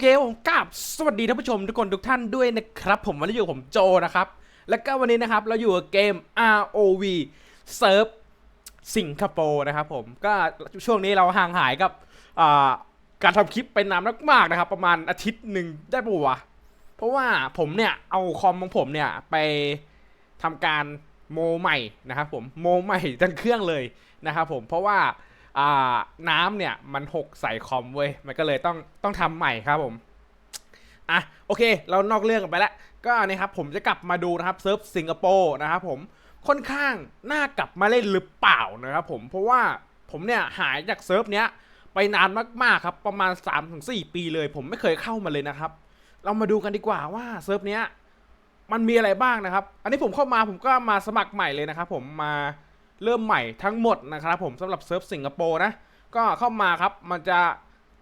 เคผมกราบสวัสดีท่านผู้ชมทุกคนทุกท่านด้วยนะครับ ผมวันนี้อยู่ผมโจนะครับ แล้วก็วันนี้นะครับเราอยู่กับเกม ROV เซิร์ฟสิงคโปร์นะครับผมก็ช่วงนี้เราห่างหายกับการทำคลิปไปนานมากๆนะครับ ประมาณอาทิตย์หนึ่งได้ปะวะเพราะว่าผมเนี่ยเอาคอมของผมเนี่ยไปทำการโมใหม่นะครับผมโมใหม่ทั้งเครื่องเลยนะครับผมเพราะว่า น้ำเนี่ยมันหกใส่คอมเว้ย มันก็เลยต้องต้องทำใหม่ครับผม อะโอเค เรานอกเรื่องกันไปแล้ว ก็นะครับผมจะกลับมาดูนะครับเซิร์ฟสิงคโปร์นะครับผมค่อนข้างน่ากลับมาเล่นหรือเปล่านะครับผม เพราะว่าผมเนี่ยหายจากเซิร์ฟเนี้ยไปนานมากๆครับประมาณ 3-4 ปีเลย ผมไม่เคยเข้ามาเลยนะครับ เรามาดูกันดีกว่าว่าเซิร์ฟเนี้ยมันมีอะไรบ้างนะครับ อันนี้ผมเข้ามาผมก็มาสมัครใหม่เลยนะครับผมมา เริ่มใหม่ทั้งหมดนะครับผมสำหรับเซิร์ฟสิงคโปร์นะ ก็เข้ามาครับมันจะ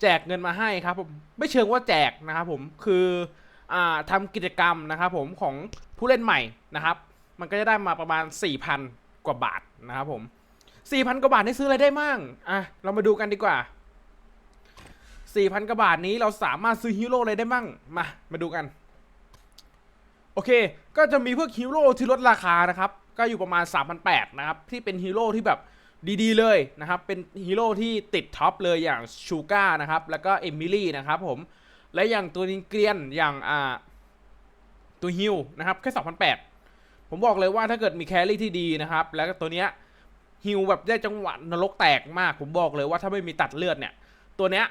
แจกเงินมาให้ครับผมไม่เชิงว่าแจกนะครับผมคืออ่าทำกิจกรรมนะครับผมของผู้เล่นใหม่นะครับ มันก็จะได้มาประมาณ 4,000 กว่าบาทนะครับผม 4,000 กว่าบาทนี่ซื้ออะไรได้มั่งอะเรามาดูกันดีกว่า 4,000 กว่าบาทนี้เราสามารถซื้อฮีโร่อะไรได้มั่งมามาดูกันโอเค ก็จะมีพวกฮีโร่ที่ลดราคานะครับ ก็อยู่ประมาณ 3,800นะครับที่เป็นฮีโร่ที่แบบดีๆเลยนะครับ เป็นฮีโร่ที่ติดท็อปเลยอย่างชูก้านะครับ แล้วก็เอมิลี่นะครับผม และอย่างตัวนิงเกรียนอย่างอ่าตัวฮิวนะครับแค่ 2,800 ผมบอกเลยว่าถ้าเกิดมีแครี่ที่ดีนะครับ แล้วก็ตัวเนี้ยฮิวแบบได้จังหวะนรกแตกมาก ผมบอกเลยว่าถ้าไม่มีตัดเลือดเนี่ย ตัวเนี้ย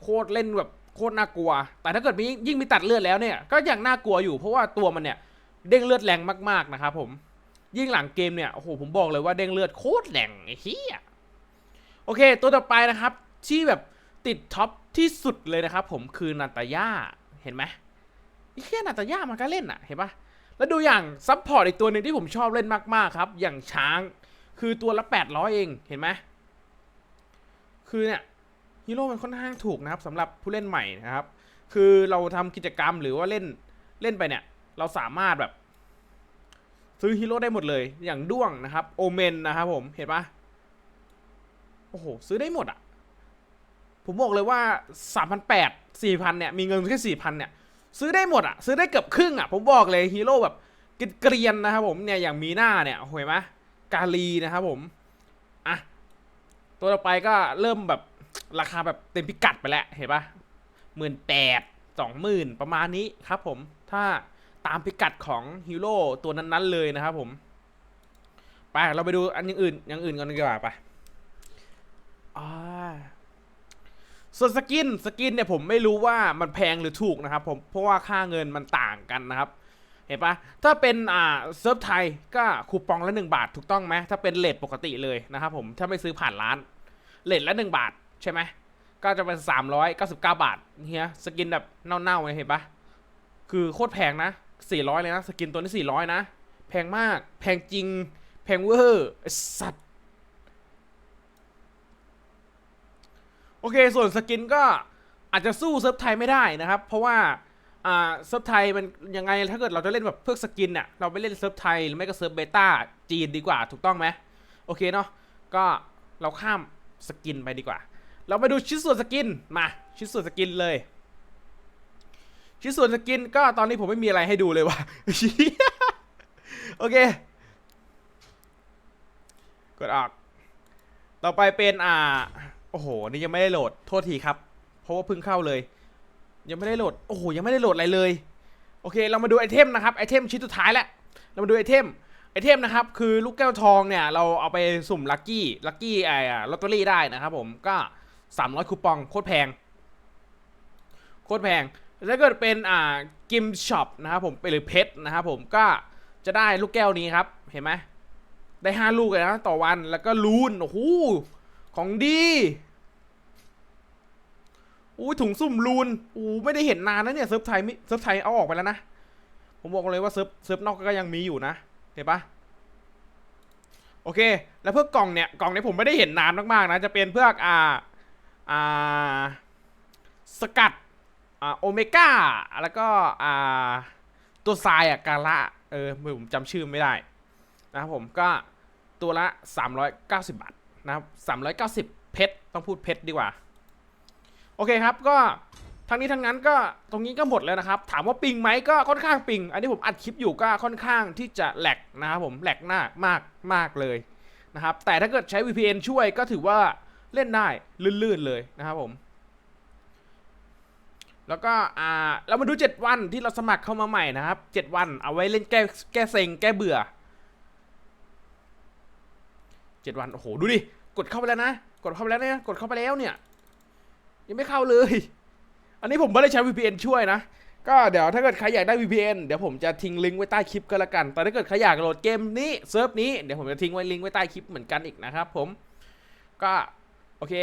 โคตรเล่นแบบโคตรน่ากลัว แต่ถ้าเกิดมียิ่งมีตัดเลือดแล้วเนี่ย ก็ยังน่ากลัวอยู่เพราะว่าตัวมันเนี่ยเด้งเลือดแรงมากๆนะครับผม ยิ่งหลังเกมเนี่ยโอ้โหผมบอกเลยว่าเด้งเลือดโคตรแรงไอ้เหี้ยโอเค ตัวต่อไปนะครับ ที่แบบติดท็อปที่สุดเลยนะครับ ผมคือนาตาย่าเห็นไหมไอ้เหี้ยนาตาย่ามันก็เล่นอะเห็นปะแล้วดูอย่างซับพอร์ตอีกตัวหนึ่งที่ผมชอบเล่นมากๆครับ อย่างช้างคือตัวละ800เองเห็นไหมคือเนี่ยฮีโร่มันค่อนข้างถูกนะครับสำหรับผู้เล่นใหม่นะครับ คือเราทำกิจกรรมหรือว่าเล่นเล่นไปเนี่ย เราสามารถแบบ ซื้อฮีโร่ได้หมดเลย อย่างด้วงนะครับ โอเมนนะครับผม เห็นปะโอ้โห ซื้อได้หมดอะผมบอกเลยว่าสามพันแปดสี่พันเนี่ย มีเงินแค่สี่พันเนี่ย ซื้อได้หมดอะซื้อได้เกือบครึ่งอะผมบอกเลยฮีโร่แบบเกรียนนะครับผมเนี่ย อย่างมีหน้าเนี่ยโอ้โหเห็นไหมกาลีนะครับผมอะตัวต่อไปก็เริ่มแบบราคาแบบเต็มพิกัดไปแล้วเห็นปะหมื่นแปดสองหมื่นประมาณนี้ครับผมถ้า ตามพิกัดของฮีโร่ตัวนั้นๆเลยนะครับผม ไปเราไปดูอันอย่างอื่นอย่างอื่นกันดีกว่าไปอ่าส่วนสกินสกินเนี่ยผมไม่รู้ว่ามันแพงหรือถูกนะครับ ผมเพราะว่าค่าเงินมันต่างกันนะครับ เห็นปะถ้าเป็นอ่าเซิร์ฟไทยก็คูปองละหนึ่งบาทถูกต้องไหมถ้าเป็นเลทปกติเลยนะครับผมถ้าไม่ซื้อผ่านร้านเลทละหนึ่งบาทใช่ไหมก็จะเป็นสามร้อยเก้าสิบเก้าบาทเฮียสกินแบบเน่าๆเห็นปะคือโคตรแพงนะ สี่ร้อยเลยนะ สกินตัวนี้สี่ร้อยนะ แพงมาก แพงจริง แพงเวอร์สัตว์ โอเค ส่วนสกินก็อาจจะสู้เซิร์ฟไทยไม่ได้นะครับ เพราะว่าอ่าเซิร์ฟไทยมันยังไงถ้าเกิดเราจะเล่นแบบเพื่อสกินเนี่ยเราไปเล่นเซิร์ฟไทยหรือไม่ก็เซิร์ฟเบต้าจีนดีกว่าถูกต้องไหมโอเคเนาะก็เราข้ามสกินไปดีกว่า เราไปดูชิ้นส่วนสกินมาชิ้นส่วนสกินเลย ชิ้นส่วนสกินก็ตอนนี้ผมไม่มีอะไรให้ดูเลยว่ะโอเค กดออก ต่อไปเป็นอ่า โอ้โห นี่ยังไม่ได้โหลด โทษทีครับ เพราะว่าเพิ่งเข้าเลย ยังไม่ได้โหลด โอ้โห ยังไม่ได้โหลดอะไรเลย โอเค เรามาดูไอเทมนะครับ ไอเทมชิ้นสุดท้ายแล้ว เรามาดูไอเทม ไอเทมนะครับ คือลูกแก้วทองเนี่ย เราเอาไปสุ่มลัคกี้ ลัคกี้ไอ้ลอตเตอรี่ได้นะครับผม ก็ 300คูปอง โคตรแพง โคตรแพง ถ้าเกิดเป็นอ่ากิมช็อปนะครับผมไปหรือเพชรนะครับผมก็จะได้ลูกแก้วนี้ครับ เห็นไหมได้5ลูกเลยนะต่อวันแล้วก็ลูนโอ้โหของดีอุ้ยถุงซุ่มลูนอู้ไม่ได้เห็นนานนะเนี่ยเซิร์ฟไทยไม่เซิร์ฟไทยเอาออกไปแล้วนะผมบอกเลยว่าเซิร์ฟเซิร์ฟนอกก็ยังมีอยู่นะเห็นปะโอเค แล้วเพื่อกล่องเนี่ยกล่องนี้ผมไม่ได้เห็นนานมากๆนะจะเป็นเพื่ออ่าอ่าสกัด อ่าโอเมก้าแล้วก็อ่าตัวทรายอะกาละเออผมจำชื่อไม่ได้นะครับผมก็ตัวละ 390 บาทนะครับ390 เพชรต้องพูดเพชรดีกว่า โอเคครับก็ทั้งนี้ทั้งนั้นก็ตรงนี้ก็หมดแล้วนะครับ ถามว่าปิงไหมก็ค่อนข้างปิง อันนี้ผมอัดคลิปอยู่ก็ค่อนข้างที่จะแหลกนะครับผมแหลกหน้ามากมากเลยนะครับแต่ถ้าเกิดใช้ VPN ช่วยก็ถือว่าเล่นได้ลื่นๆเลยนะครับผม แล้วก็อ่าเรามาดู 7 วันที่เราสมัครเข้ามาใหม่นะครับ 7 วันเอาไว้เล่นแก้แก้เซ็งแก้เบื่อ 7 วันโอ้โหดูดิกดเข้าไปแล้วนะ กดเข้าไปแล้วเนี่ยกดเข้าไปแล้วเนี่ย ยังไม่เข้าเลย อันนี้ผมไม่ได้ใช้ VPN ช่วยนะ ก็เดี๋ยวถ้าเกิดใครอยากได้ VPN เดี๋ยวผมจะทิ้งลิงก์ไว้ใต้คลิปก็แล้วกัน แต่ถ้าเกิดใครอยากโหลดเกมนี้เซิร์ฟนี้เดี๋ยวผมจะทิ้งไว้ลิงก์ไว้ใต้คลิปเหมือนกันอีกนะครับผมก็โอเค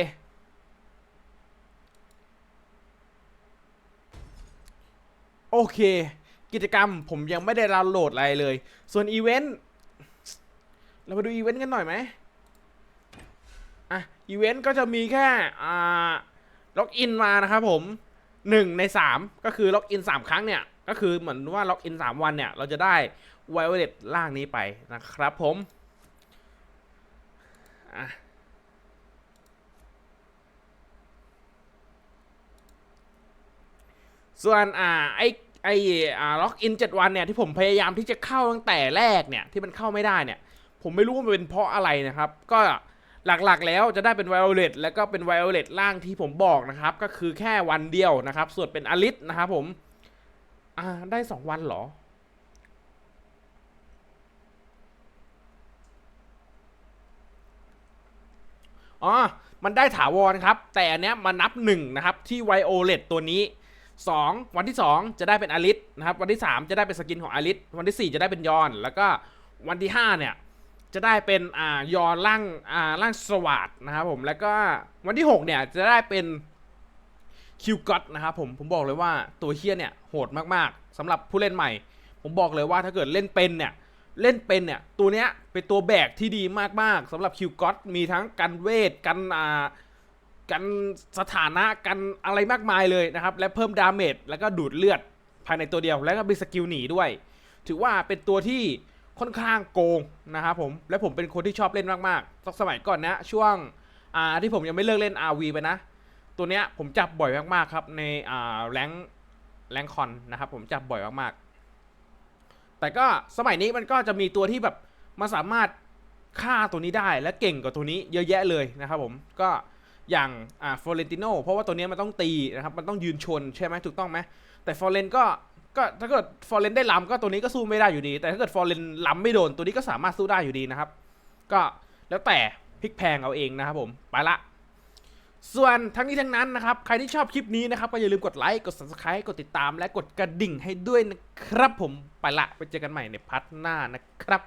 โอเค กิจกรรมผมยังไม่ได้ดาวน์โหลดอะไรเลย ส่วนอีเวนต์เรามาดูอีเวนต์กันหน่อยไหมอะอีเวนต์ก็จะมีแค่อ่าล็อกอินมานะครับผมหนึ่งในสามก็คือล็อกอินสามครั้งเนี่ยก็คือเหมือนว่าล็อกอินสามวันเนี่ยเราจะได้ไวโอเลตล่างนี้ไปนะครับผมอะ ส่วนอ่าไอไออ่าล็อกอินเจ็ดวันเนี่ยที่ผมพยายามที่จะเข้าตั้งแต่แรกเนี่ยที่มันเข้าไม่ได้เนี่ย ผมไม่รู้ว่ามันเป็นเพราะอะไรนะครับ ก็หลักๆแล้วจะได้เป็นไวโอเลตแล้วก็เป็นไวโอเลตล่างที่ผมบอกนะครับ ก็คือแค่วันเดียวนะครับ ส่วนเป็นอลิสนะครับผม อ่าได้สองวันเหรอ อ๋อ มันได้ถาวรครับ แต่อันเนี้ยมันนับหนึ่งนะครับ ที่ไวโอเลตตัวนี้ 2 วันที่ 2 จะได้เป็นอลิสนะครับ วันที่ 3 จะได้เป็นสกินของอลิสวันที่ 4 จะได้เป็นยอน แล้วก็วันที่ 5 เนี่ย จะได้เป็นอ่ายอนร่างอ่าร่างสวัสดนะครับผม แล้วก็วันที่ 6 เนี่ยจะได้เป็นคิวก็ตนะครับผม ผมบอกเลยว่าตัวเฮียเนี่ยโหดมากๆสำหรับผู้เล่นใหม่ ผมบอกเลยว่าถ้าเกิดเล่นเป็นเนี่ยเล่นเป็นเนี่ยตัวเนี้ยเป็นตัวแบกที่ดีมากๆสำหรับคิวก็ตมีทั้งกันเวทกันอ่า กันสถานะกันอะไรมากมายเลยนะครับ และเพิ่มดาเมจแล้วก็ดูดเลือดภายในตัวเดียว แล้วก็มีสกิลหนีด้วย ถือว่าเป็นตัวที่ค่อนข้างโกงนะครับผม และผมเป็นคนที่ชอบเล่นมากๆสักสมัยก่อนนะ ช่วงอ่าที่ผมยังไม่เลิกเล่น RV ไปนะ ตัวเนี้ยผมจับบ่อยมากๆครับ ในอ่าแรงแรงคอนนะครับ ผมจับบ่อยมากๆ แต่ก็สมัยนี้มันก็จะมีตัวที่แบบมาสามารถฆ่าตัวนี้ได้และเก่งกว่าตัวนี้เยอะแยะเลยนะครับผมก็ อย่างอ่าฟอเรนติโนเพราะว่าตัวนี้มันต้องตีนะครับมันต้องยืนชนใช่ไหมถูกต้องไหมแต่ฟอเรนก็ก็ถ้าเกิดฟอเรนได้ล้ำก็ตัวนี้ก็สู้ไม่ได้อยู่ดี แต่ถ้าเกิดฟอเรนล้ำไม่โดนตัวนี้ก็สามารถสู้ได้อยู่ดีนะครับ ก็แล้วแต่พลิกแพงเอาเองนะครับผมไปละส่วนทั้งนี้ทั้งนั้นนะครับ ใครที่ชอบคลิปนี้นะครับ ก็อย่าลืมกดไลค์กด subscribe กดติดตามและกดกระดิ่งให้ด้วยนะครับผมไปละไปเจอกันใหม่ในพัทหน้านะครับ